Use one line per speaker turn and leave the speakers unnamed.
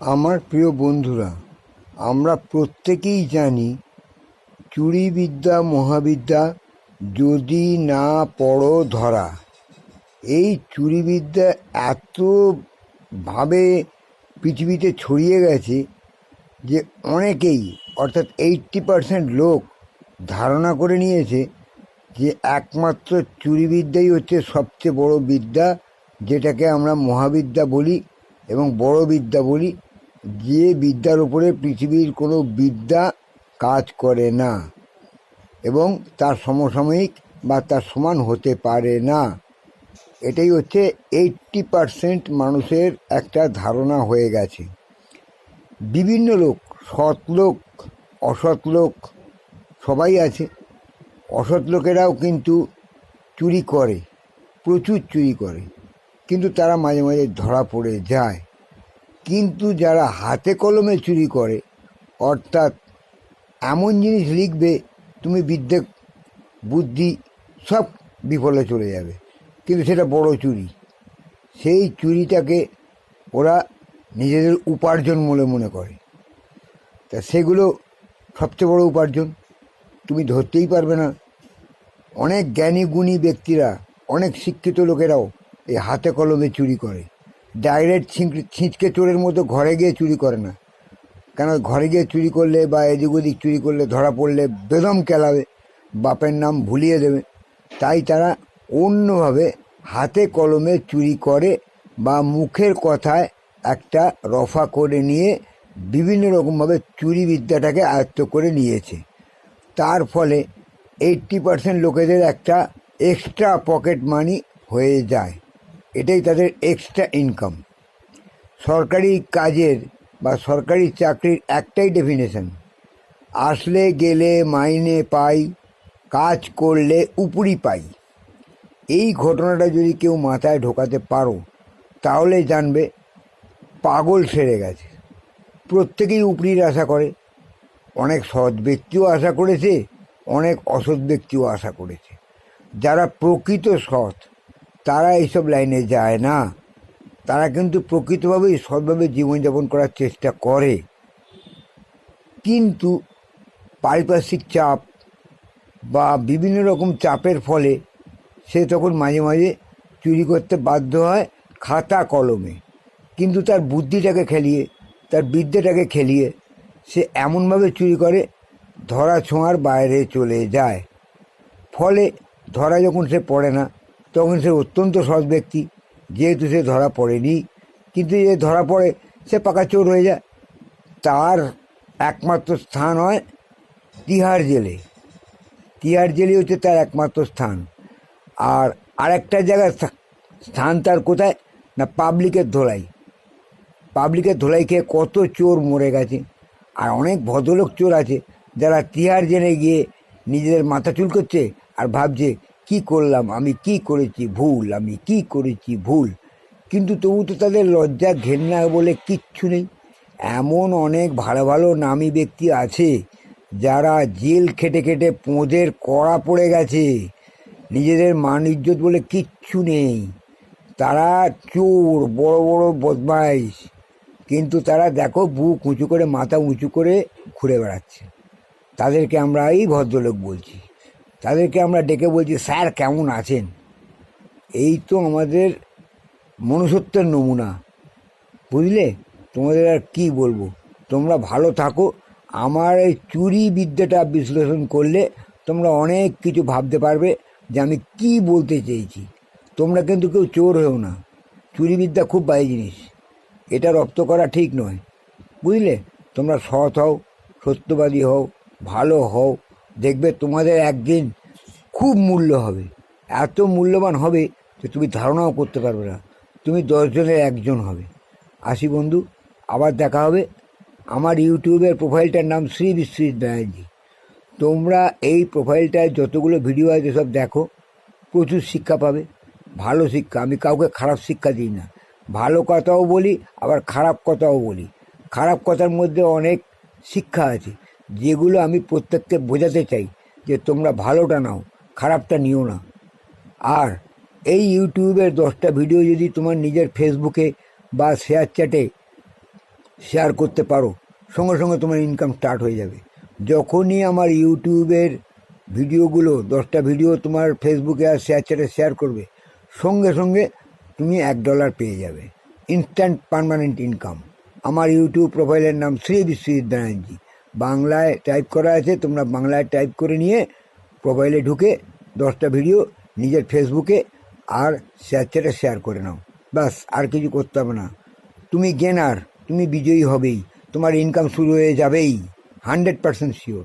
আমার প্রিয় বন্ধুরা, আমরা প্রত্যেকেই জানি চুরিবিদ্যা, মহাবিদ্যা যদি না পড়ো ধরা। এই চুরিবিদ্যা এতভাবে পৃথিবীতে ছড়িয়ে গেছে যে অনেকেই, অর্থাৎ এইট্টি পারসেন্ট লোক ধারণা করে নিয়েছে যে একমাত্র চুরিবিদ্যাই হচ্ছে সবচেয়ে বড় বিদ্যা, যেটাকে আমরা মহাবিদ্যা বলি এবং বড় বিদ্যা বলি। যে বিদ্যার উপরে পৃথিবীর কোনো বিদ্যা কাজ করে না এবং তার সমসাময়িক বা তার সমান হতে পারে না। এটাই হচ্ছে এইট্টি পারসেন্ট মানুষের একটা ধারণা হয়ে গেছে। বিভিন্ন লোক, সৎ লোক, অসৎ লোক সবাই আছে। অসৎ লোকেরাও কিন্তু চুরি করে, প্রচুর চুরি করে। কিন্তু তারা মাঝে মাঝে ধরা পড়ে যায়। কিন্তু যারা হাতে কলমে চুরি করে, অর্থাৎ এমন জিনিস লিখবে, তুমি বিদ্যে, বুদ্ধি সব বিফলে চলে যাবে। কিন্তু সেটা বড় চুরি। সেই চুরিটাকে ওরা নিজেদের উপার্জন বলে মনে করে। তা সেগুলো সবচেয়ে বড় উপার্জন। তুমি ধরতেই পারবে না। অনেক জ্ঞানী গুণী ব্যক্তিরা, অনেক শিক্ষিত লোকেরাও এই হাতে কলমে চুরি করে। ডাইরেক্ট ছিঁচকে চোরের মতো ঘরে গিয়ে চুরি করে না। কেন ঘরে গিয়ে চুরি করলে বা এদিক ওদিক চুরি করলে, ধরা পড়লে বেদম কেলাবে, বাপের নাম ভুলিয়ে দেবে। তাই তারা অন্যভাবে হাতে কলমে চুরি করে বা মুখের কথায় একটা রফা করে নিয়ে বিভিন্ন রকমভাবে চুরি বিদ্যাটাকে আয়ত্ত করে নিয়েছে। তার ফলে এইট্টি পার্সেন্ট লোকেদের একটা এক্সট্রা পকেট মানি হয়ে যায়। এটাই তাদের এক্সট্রা ইনকাম সরকারি কাজের বা সরকারি চাকরির একটাই ডেফিনেশন আসলে, গেলে, মাইনে পাই, কাজ করলে উপরি পাই। এই ঘটনাটা যদি কেউ মাথায় ঢোকাতে পারো, তাহলে জানবে পাগল সেরে গেছে। প্রত্যেকেই উপরির আশা করে। অনেক সৎ ব্যক্তিও আশা করেছে, অনেক অসৎ ব্যক্তিও আশা করেছে। যারা প্রকৃত সৎ তারা এইসব লাইনে যায় না। তারা কিন্তু প্রকৃতভাবেই সৎভাবে জীবনযাপন করার চেষ্টা করে। কিন্তু পারিপার্শ্বিক চাপ বা বিভিন্ন রকম চাপের ফলে সে তখন মাঝে মাঝে চুরি করতে বাধ্য হয় খাতা কলমে। কিন্তু তার বুদ্ধিটাকে খেলিয়ে, তার বিদ্যাটাকে খেলিয়ে সে এমনভাবে চুরি করে, ধরা ছোঁয়ার বাইরে চলে যায়। ফলে ধরা যখন সে পড়ে না তখন সে অত্যন্ত সৎ ব্যক্তি। যেহেতু সে ধরা পড়েনি, কিন্তু যে ধরা পড়ে, সে পাকা চোর হয়ে যায়। তার একমাত্র স্থান হয় তিহার জেলে। তিহার জেলই হচ্ছে তার একমাত্র স্থান। আর আরেকটা জায়গার স্থা- স্থান তার কোথায়? না, পাবলিকের ধোলাই। পাবলিকের ধোলাই খেয়ে কত চোর মরে গেছে। আর অনেক ভদ্রলোক চোর আছে, যারা তিহার জেনে গিয়ে নিজেদের মাথা চুল করছে আর ভাবছে কি করলাম, আমি কি করেছি ভুল, আমি কি করেছি ভুল? কিন্তু তবু তো তাদের লজ্জা, ঘেন্না বলে কিচ্ছু নেই। এমন অনেক ভালো ভালো নামী ব্যক্তি আছে যারা জেল খেটে খেটে পোঁদের কড়া পড়ে গেছে। নিজেদের মান ইজ্জত বলে কিচ্ছু নেই। তারা চোর, বড় বড় বদমাইশ। কিন্তু তারা দেখো বুক উঁচু করে, মাথা উঁচু করে ঘুরে বেড়াচ্ছে। তাদেরকে আমরা এই ভদ্রলোক বলছি। তাদেরকে আমরা ডেকে বলছি, স্যার, কেমন আছেন? এই তো আমাদের মনুষ্যত্বের নমুনা। বুঝলে? তোমাদের আর কি বলব? তোমরা ভালো থাকো। আমার এই চুরি বিদ্যাটা বিশ্লেষণ করলে তোমরা অনেক কিছু ভাবতে পারবে যে আমি কি বলতে চেয়েছি। তোমরা কিন্তু কেউ চোর হও না। চুরি বিদ্যা খুব বাজে জিনিস। এটা রপ্ত করা ঠিক নয়। বুঝলে? তোমরা সৎ হও, সত্যবাদী হও, ভালো হও। দেখবে তোমাদের একদিন খুব মূল্য হবে। এত মূল্যবান হবে যে তুমি ধারণাও করতে পারবে না। তুমি দশজনের একজন হবে। আসি বন্ধু, আবার দেখা হবে। আমার ইউটিউবের প্রোফাইলটার নাম শ্রী বিশ্বজিৎ ব্যানার্জি। তোমরা এই প্রোফাইলটায় যতগুলো ভিডিও আছে সব দেখো। প্রচুর শিক্ষা পাবে। ভালো শিক্ষা। আমি কাউকে খারাপ শিক্ষা দিই না। ভালো কথাও বলি, আবার খারাপ কথাও বলি। খারাপ কথার মধ্যে অনেক শিক্ষা আছে। যেগুলো আমি প্রত্যেককে বোঝাতে চাই যে তোমরা ভালোটা নাও। খারাপটা নিও না। আর এই ইউটিউবের দশটা ভিডিও যদি তোমার নিজের ফেসবুকে বা শেয়ার চ্যাটে শেয়ার করতে পারো, সঙ্গে সঙ্গে তোমার ইনকাম স্টার্ট হয়ে যাবে। যখনই আমার ইউটিউবের ভিডিওগুলো, দশটা ভিডিও তোমার ফেসবুকে আর শেয়ার চ্যাটে শেয়ার করবে, সঙ্গে সঙ্গে তুমি এক ডলার পেয়ে যাবে। ইনস্ট্যান্ট পার্মানেন্ট ইনকাম আমার ইউটিউব প্রোফাইলের নাম শ্রী বিশ্বজিৎ ব্যানার্জি। বাংলায় টাইপ করা আছে, তোমরা বাংলায় টাইপ করে নিয়ে প্রোফাইলে ঢুকে দশটা ভিডিও নিজের ফেসবুকে আর শেয়ার চ্যাটে শেয়ার করে নাও। ব্যাস, আর কিছু করতে হবে না। তুমি গেনার তুমি বিজয়ী হবেই। তোমার ইনকাম শুরু হয়ে যাবেই। Hundred percent sure